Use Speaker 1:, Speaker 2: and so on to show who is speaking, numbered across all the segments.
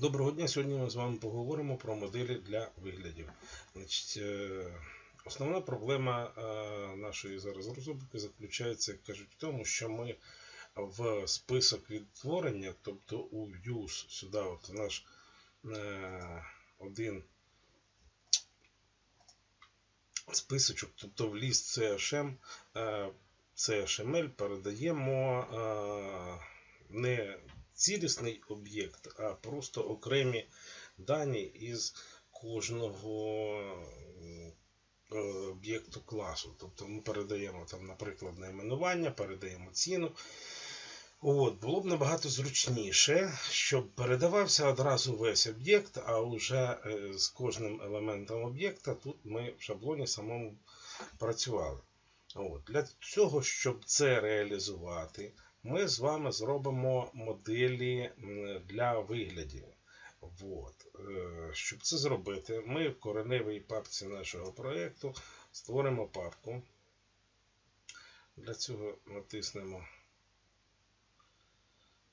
Speaker 1: Доброго дня! Сьогодні ми з вами поговоримо про моделі для виглядів. Значить, е, основна проблема е, нашої зараз розробки заключається, як кажуть, в тому, що ми в список відтворення, тобто у Views, сюди от наш е, один списочок, тобто в ліст CSM, е, CSML передаємо не цілісний об'єкт, а просто окремі дані із кожного е, об'єкту класу. Тобто ми передаємо там, наприклад, найменування, передаємо ціну. От, Було б набагато зручніше, щоб передавався одразу весь об'єкт, а вже е, з кожним елементом об'єкта тут ми в шаблоні самому працювали. От, Для цього, щоб це реалізувати, ми з вами зробимо моделі для виглядів. От. Е, щоб це зробити, ми в кореневій папці нашого проєкту створимо папку. Для цього натиснемо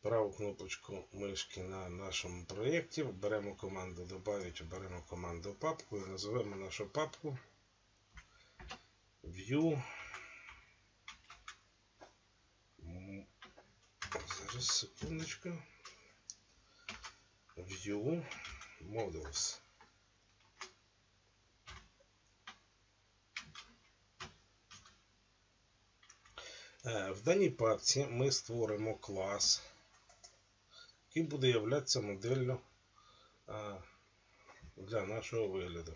Speaker 1: праву кнопочку мишки на нашому проєкті, беремо команду Добавити, беремо команду папку і називаємо нашу папку View. Зараз секундочку. View Models. Е, в даній папці ми створимо клас, який буде являтися моделлю е, для нашого вигляду.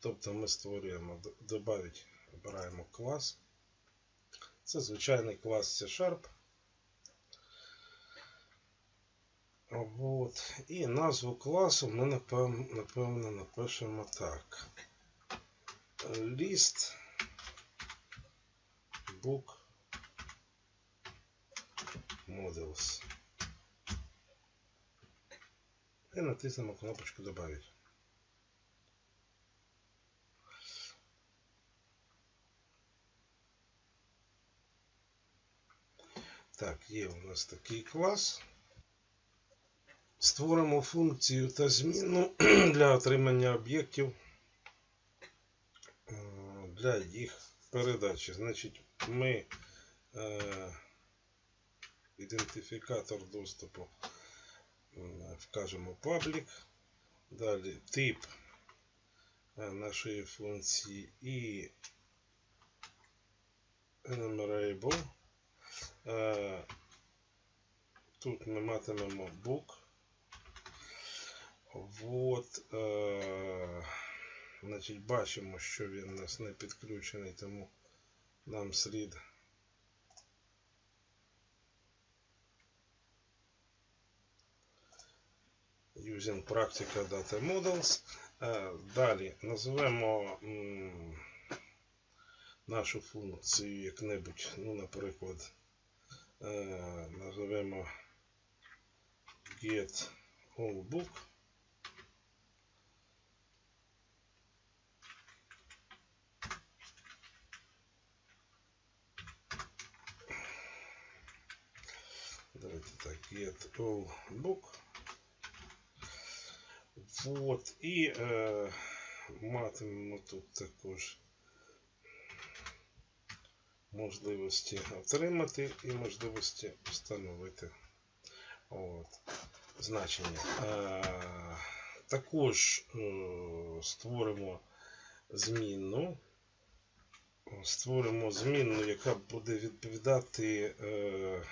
Speaker 1: Тобто ми створюємо, додати, обираємо клас. Це звичайний клас C-Sharp. От. І назву класу ми напевно напишемо так. List Book Models. І натиснемо кнопочку Добавити. Так, є у нас такий клас. Створимо функцію та зміну для отримання об'єктів е, для їх передачі. Значить, ми е, ідентифікатор доступу е, вкажемо public, далі тип е, нашої функції і enumerable. Е, тут ми матимемо book. От, е, значить, бачимо, що він у нас не підключений, тому нам слід using Practica Data Models. Е, далі називемо нашу функцію як-небудь, ну, наприклад, е, називемо get all book. Давайте так, get all book. Вот. І е, матимемо тут також можливості отримати і можливості встановити От. значення. Е, також е, створимо змінну. Створимо змінну, яка буде відповідати е,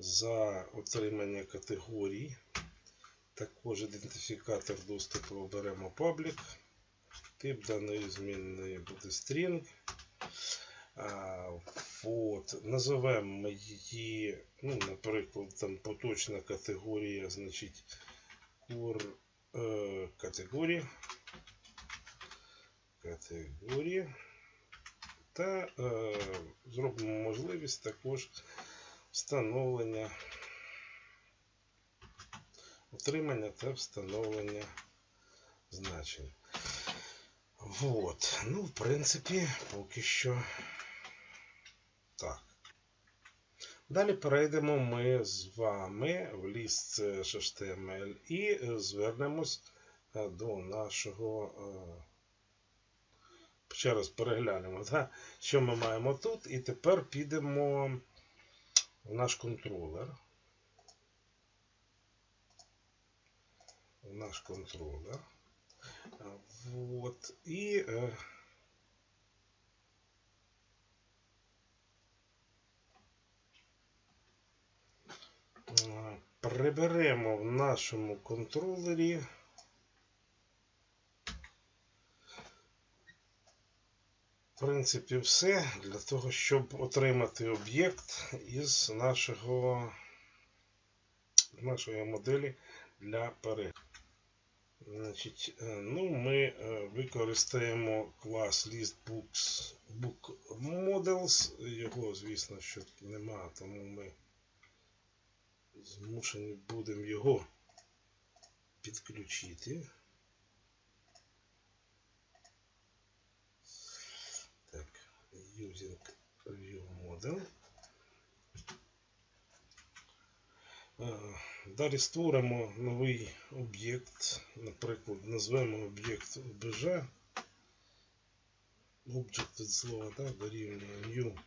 Speaker 1: за отримання категорій. Також ідентифікатор доступу оберемо public. Тип даної змінної буде string. А, от, Називемо її, ну, наприклад, там поточна категорія, значить core е, категорія. Категорія. Та е, зробимо можливість також встановлення, отримання та встановлення значень. Вот. Ну, в принципі, поки що так. Далі перейдемо ми з вами в ліст HTML і звернемось е, до нашого. е, Ще раз переглянемо, да? що ми маємо тут. І тепер підемо в наш контролер. В наш контролер. Вот. І е, е, приберемо в нашому контролері. В принципі, все для того, щоб отримати об'єкт із нашого, нашої моделі для перегляду. Значить, е, ну, ми е, використаємо клас ListBooks Book Models. Його, звісно, що нема, тому ми змушені будемо його підключити. Так, using view model. Е, Далі створимо новий об'єкт, наприклад, назвемо об'єкт OBJ. Object від слова так, дорівнює new.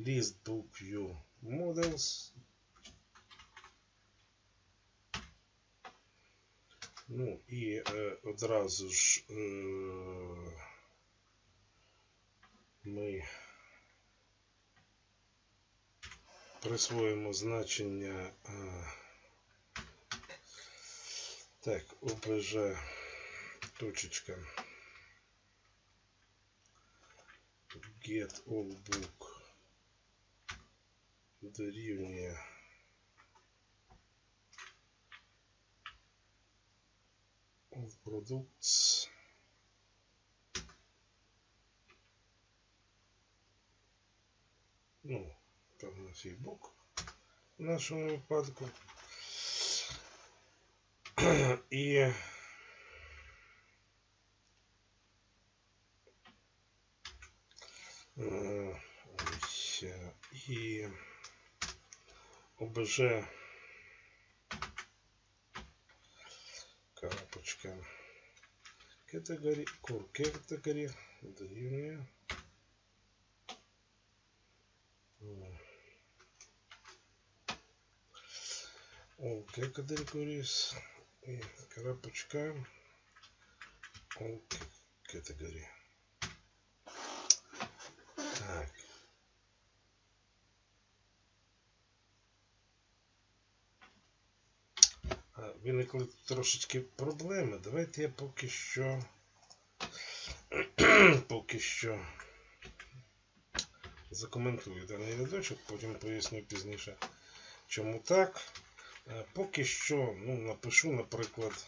Speaker 1: List book view models. Ну і е, одразу ж е, ми присвоїмо значення е, так, OBJ точечка. Get all book. Дорівнює all products ну, певно, фейбук в нашому випадку. І ось, і ОБЖ крапочка категорії, core category дорівнює м, all categories і крапочка all category. Так. Виникли трошечки проблеми. Давайте я поки що поки що закоментую даний рядочок, потім поясню пізніше, чому так. Е, Поки що ну, напишу, наприклад,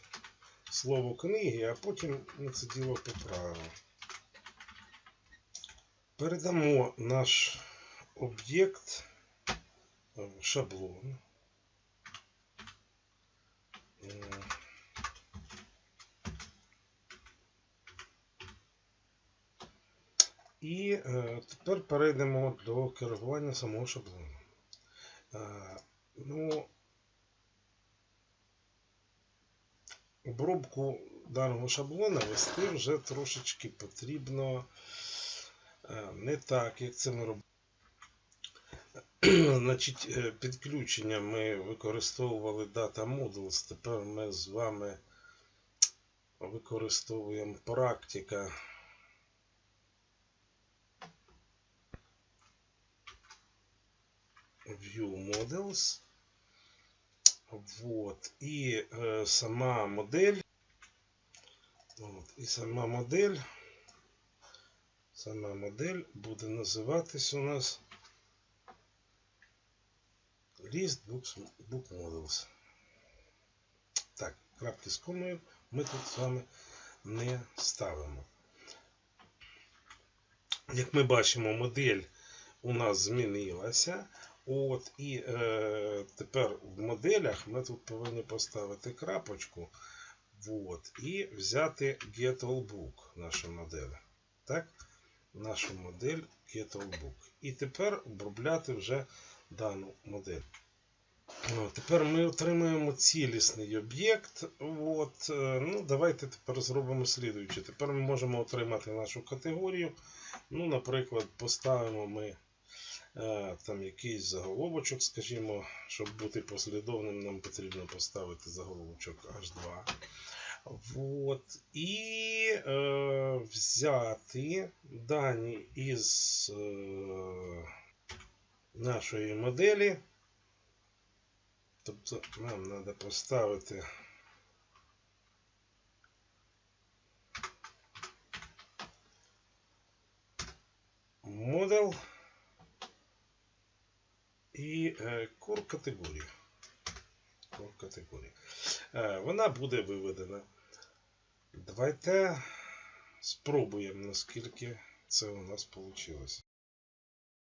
Speaker 1: слово книги, а потім ми це діло поправимо. Передамо наш об'єкт в шаблон. І е, тепер перейдемо до керування самого шаблону. Е, ну, обробку даного шаблона вести вже трошечки потрібно е, не так, як це ми робимо. Значить, підключення ми використовували Data Models, тепер ми з вами використовуємо практика. View Models. Вот. І е, сама модель. От, і сама модель. Сама модель буде називатись у нас List Books, Book Models. Так, крапки з комою ми тут з вами не ставимо. Як ми бачимо, модель у нас змінилася. От, І е, тепер в моделях ми тут повинні поставити крапочку от, і взяти Get All нашу модель. Так? нашу модель Kettlebook. І тепер обробляти вже дану модель. Ну, тепер ми отримуємо цілісний об'єкт. От, е, ну, давайте тепер зробимо слідуюче. Тепер ми можемо отримати нашу категорію. Ну, наприклад, поставимо ми там якийсь заголовочок, скажімо, щоб бути послідовним, нам потрібно поставити заголовочок H2. Вот. І е, взяти дані із е, нашої моделі. Тобто нам треба поставити модел і е, core категорію. Core категорію. Е, вона буде виведена. Давайте спробуємо, наскільки це у нас вийшло.